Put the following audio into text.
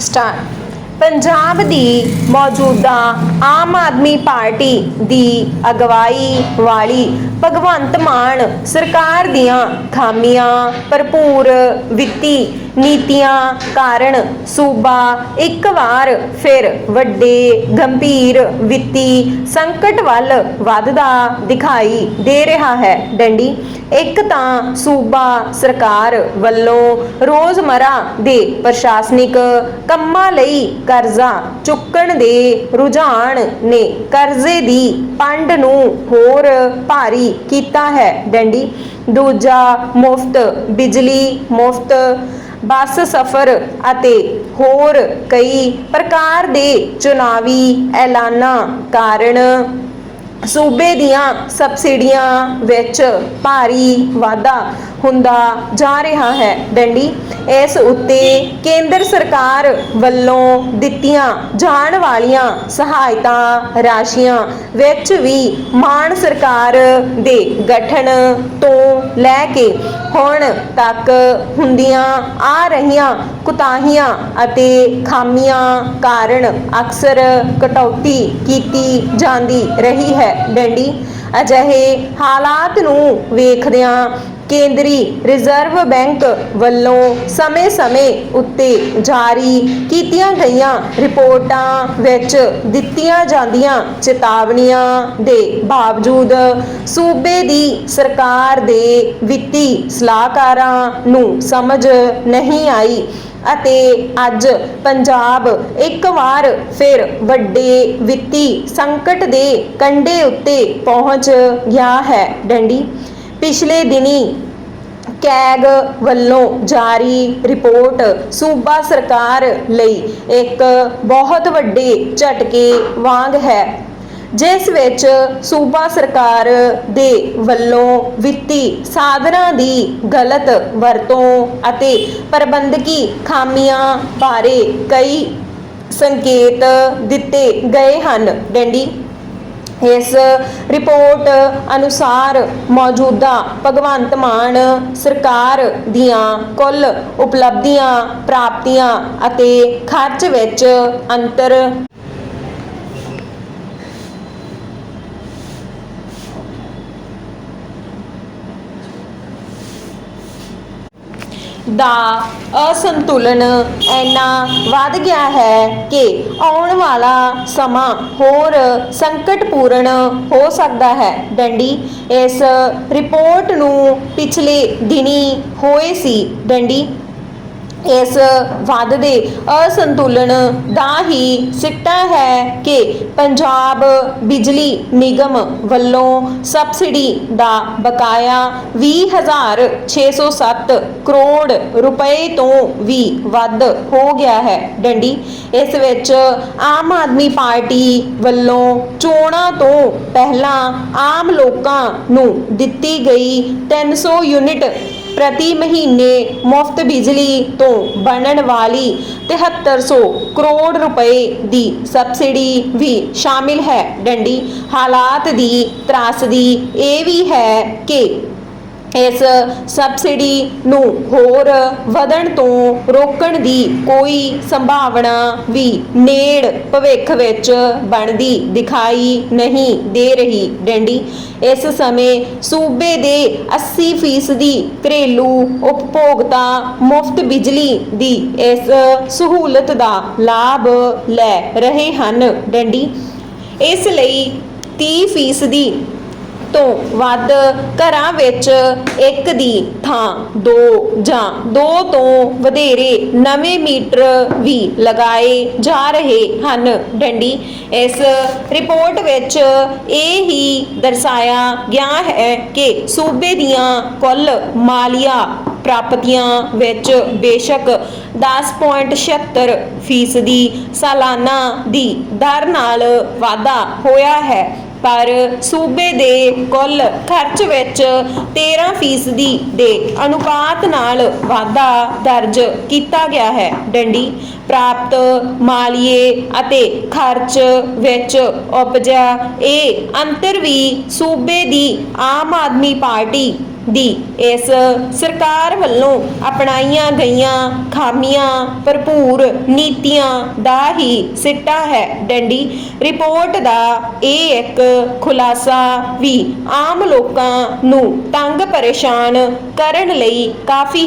Start Punjab ਦੀ ਮੌਜੂਦਾ Aam Aadmi party ਦੀ ਅਗਵਾਈ ਵਾਲੀ ਭਗਵੰਤ ਮਾਨ ਸਰਕਾਰ ਦੀਆਂ ਖਾਮੀਆਂ, ਭਰਪੂਰ ਵਿੱਤੀ ਨੀਤੀਆਂ ਕਾਰਨ ਸੂਬਾ ਇੱਕ ਵਾਰ ਫਿਰ ਵੱਡੇ, ਗੰਭੀਰ ਵਿੱਤੀ ਸੰਕਟ ਵੱਲ ਵੱਧਦਾ ਦਿਖਾਈ ਦੇ ਰਿਹਾ ਹੈ। ਡੰਡੀ ਇੱਕ ਤਾਂ ਸੂਬਾ ਸਰਕਾਰ ਵੱਲੋਂ ਰੋਜ਼ਮਰਾ ਦੇ ਪ੍ਰਸ਼ਾਸਨਿਕ ਕੰਮਾਂ ਲਈ ਕਰਜ਼ਾ ਚੁੱਕਣ ਦੇ ਰੁਝਾਨ ਨੇ ਕਰਜ਼ੇ ਦੀ ਪੰਡ ਨੂੰ ਹੋਰ ਭਾਰੀ ਕੀਤਾ ਹੈ ਡੰਡੀ। ਦੂਜਾ ਮੁਫਤ ਬਿਜਲੀ, ਮੁਫਤ ਬੱਸ ਸਫ਼ਰ ਅਤੇ ਹੋਰ ਕਈ ਪ੍ਰਕਾਰ ਦੇ ਚੁਣਾਵੀ ਐਲਾਨਾਂ ਕਾਰਨ ਸੂਬੇ ਦੀਆਂ ਸਬਸਿਡੀਆਂ ਵਿੱਚ ਭਾਰੀ ਵਾਧਾ ਹੁੰਦਾ ਜਾ ਰਿਹਾ ਹੈ। ਡੰਡੀ, ਇਸ ਉੱਤੇ ਕੇਂਦਰ ਸਰਕਾਰ ਵੱਲੋਂ ਦਿੱਤੀਆਂ ਜਾਣ ਵਾਲੀਆਂ ਸਹਾਇਤਾ ਰਾਸ਼ੀਆਂ ਵਿੱਚ ਵੀ ਮਾਨ ਸਰਕਾਰ ਦੇ ਗਠਨ ਤੋਂ ਲੈ ਕੇ ਹੁਣ ਤੱਕ ਹੁੰਦੀਆਂ ਆ ਰਹੀਆਂ ਕੁਤਾਹੀਆਂ ਅਤੇ ਖਾਮੀਆਂ ਕਾਰਨ ਅਕਸਰ ਕਟੌਤੀ ਕੀਤੀ ਜਾਂਦੀ ਰਹੀ ਹੈ। ਡੰਡੀ, ਅਜਿਹੇ ਹਾਲਾਤ ਨੂੰ ਵੇਖਦਿਆਂ ਕੇਂਦਰੀ ਰਿਜ਼ਰਵ ਬੈਂਕ ਵੱਲੋਂ ਸਮੇਂ-ਸਮੇਂ ਉੱਤੇ ਜਾਰੀ ਕੀਤੀਆਂ ਗਈਆਂ ਰਿਪੋਰਟਾਂ ਵਿੱਚ ਦਿੱਤੀਆਂ ਜਾਂਦੀਆਂ ਚੇਤਾਵਨੀਆਂ ਦੇ ਬਾਵਜੂਦ ਸੂਬੇ ਦੀ ਸਰਕਾਰ ਦੇ ਵਿੱਤੀ ਸਲਾਹਕਾਰਾਂ ਨੂੰ ਸਮਝ ਨਹੀਂ ਆਈ ਅਤੇ ਅੱਜ ਪੰਜਾਬ ਇੱਕ ਵਾਰ ਫਿਰ ਵੱਡੇ ਵਿੱਤੀ ਸੰਕਟ ਦੇ ਕੰਢੇ ਉੱਤੇ ਪਹੁੰਚ ਗਿਆ ਹੈ। ਡੰਡੀ ਪਿਛਲੇ ਦਿਨੀ ਕੈਗ ਵੱਲੋਂ ਜਾਰੀ ਰਿਪੋਰਟ ਸੂਬਾ ਸਰਕਾਰ ਲਈ ਇੱਕ ਬਹੁਤ ਵੱਡੇ ਝਟਕੇ ਵਾਂਗ ਹੈ, ਜਿਸ ਵਿੱਚ ਸੂਬਾ ਸਰਕਾਰ ਦੇ ਵੱਲੋਂ ਵਿੱਤੀ ਸਾਧਨਾਂ ਦੀ ਗਲਤ ਵਰਤੋਂ ਅਤੇ ਪ੍ਰਬੰਧਕੀ ਖਾਮੀਆਂ ਬਾਰੇ ਕਈ ਸੰਕੇਤ ਦਿੱਤੇ ਗਏ ਹਨ। ਡੈਂਡੀ? ਇਸ ਰਿਪੋਰਟ ਅਨੁਸਾਰ ਮੌਜੂਦਾ ਭਗਵੰਤ ਮਾਨ ਸਰਕਾਰ ਦੀਆਂ ਕੁੱਲ ਉਪਲਬਧੀਆਂ, ਪ੍ਰਾਪਤੀਆਂ ਅਤੇ ਖਰਚ ਵਿੱਚ ਅੰਤਰ ਦਾ ਅਸੰਤੁਲਨ ਇੰਨਾ ਵੱਧ ਗਿਆ ਹੈ ਕਿ ਆਉਣ ਵਾਲਾ ਸਮਾਂ ਹੋਰ ਸੰਕਟਪੂਰਨ ਹੋ ਸਕਦਾ ਹੈ। ਡੰਡੀ, ਇਸ ਰਿਪੋਰਟ ਨੂੰ ਪਿਛਲੇ ਦਿਨੀ ਹੋਏ ਸੀ। ਡੰਡੀ ਇਸ ਵੱਧਦੇ ਅਸੰਤੁਲਨ ਦਾ ਹੀ ਸਿੱਟਾ ਹੈ ਕਿ ਪੰਜਾਬ ਬਿਜਲੀ ਨਿਗਮ ਵੱਲੋਂ ਸਬਸਿਡੀ ਦਾ ਬਕਾਇਆ 20607 ਕਰੋੜ ਰੁਪਏ ਤੋਂ ਵੀ ਵੱਧ ਹੋ ਗਿਆ ਹੈ। ਡੰਡੀ, ਇਸ ਵਿੱਚ ਆਮ ਆਦਮੀ ਪਾਰਟੀ ਵੱਲੋਂ ਚੋਣਾਂ ਤੋਂ ਪਹਿਲਾਂ ਆਮ ਲੋਕਾਂ ਨੂੰ ਦਿੱਤੀ ਗਈ 300 ਯੂਨਿਟ ਪ੍ਰਤੀ ਮਹੀਨੇ ਮੁਫਤ ਬਿਜਲੀ ਤੋਂ ਬਣਨ ਵਾਲੀ 7300 ਕਰੋੜ ਰੁਪਏ ਦੀ ਸਬਸਿਡੀ ਵੀ ਸ਼ਾਮਿਲ ਹੈ। ਡੰਡੀ ਹਾਲਾਤ ਦੀ ਤਰਾਸਦੀ ਇਹ ਵੀ ਹੈ ਕਿ ਇਸ ਸਬਸਿਡੀ ਨੂੰ ਹੋਰ ਵਧਣ ਤੋਂ ਰੋਕਣ ਦੀ ਕੋਈ ਸੰਭਾਵਨਾ ਵੀ ਨੇੜ ਭਵਿੱਖ ਵਿੱਚ ਬਣਦੀ ਦਿਖਾਈ ਨਹੀਂ ਦੇ ਰਹੀ ਡੈਂਡੀ। ਇਸ ਸਮੇਂ ਸੂਬੇ ਦੇ 80% ਘਰੇਲੂ ਉਪਭੋਗਤਾ ਮੁਫਤ ਬਿਜਲੀ ਦੀ ਇਸ ਸਹੂਲਤ ਦਾ ਲਾਭ ਲੈ ਰਹੇ ਹਨ ਡੈਂਡੀ। ਇਸ ਲਈ 30% ਤੋਂ ਵੱਧ ਘਰਾਂ ਵਿੱਚ ਇੱਕ ਦੀ ਥਾਂ ਦੋ ਜਾਂ ਦੋ ਤੋਂ ਵਧੇਰੇ ਨਵੇਂ ਮੀਟਰ ਵੀ ਲਗਾਏ ਜਾ ਰਹੇ ਹਨ। ਡੰਡੀ, ਇਸ ਰਿਪੋਰਟ ਵਿੱਚ ਇਹ ਹੀ ਦਰਸਾਇਆ ਗਿਆ ਹੈ ਕਿ ਸੂਬੇ ਦੀਆਂ ਕੁੱਲ ਮਾਲੀਆ ਪ੍ਰਾਪਤੀਆਂ ਵਿੱਚ ਬੇਸ਼ੱਕ 10.76 ਫੀਸਦੀ ਸਾਲਾਨਾ ਦੀ ਦਰ ਨਾਲ ਵਾਧਾ ਹੋਇਆ ਹੈ। ਪਰ ਸੂਬੇ ਦੇ ਕੁੱਲ ਖਰਚ ਵਿੱਚ 13 ਫੀਸਦੀ ਦੇ ਅਨੁਪਾਤ ਨਾਲ ਵਾਧਾ ਦਰਜ ਕੀਤਾ ਗਿਆ ਹੈ। ਡੰਡੀ ਪ੍ਰਾਪਤ ਮਾਲੀਏ ਅਤੇ ਖਰਚ ਵਿੱਚ ਉਪਜਿਆ ਇਹ ਅੰਤਰ ਵੀ ਸੂਬੇ ਦੀ ਆਮ ਆਦਮੀ ਪਾਰਟੀ ਦੀ। ਇਸ ਸਰਕਾਰ ਵੱਲੋਂ ਅਪਣਾਈਆਂ ਗਈਆਂ ਖਾਮੀਆਂ, ਭਰਪੂਰ ਨੀਤੀਆਂ ਦਾ ਹੀ ਸਿੱਟਾ ਹੈ। ਡੰਡੀ, ਰਿਪੋਰਟ ਦਾ ਇਹ ਇੱਕ ਖੁਲਾਸਾ ਵੀ ਆਮ ਲੋਕਾਂ ਨੂੰ ਤੰਗ ਪਰੇਸ਼ਾਨ ਕਰਨ ਲਈ ਕਾਫੀ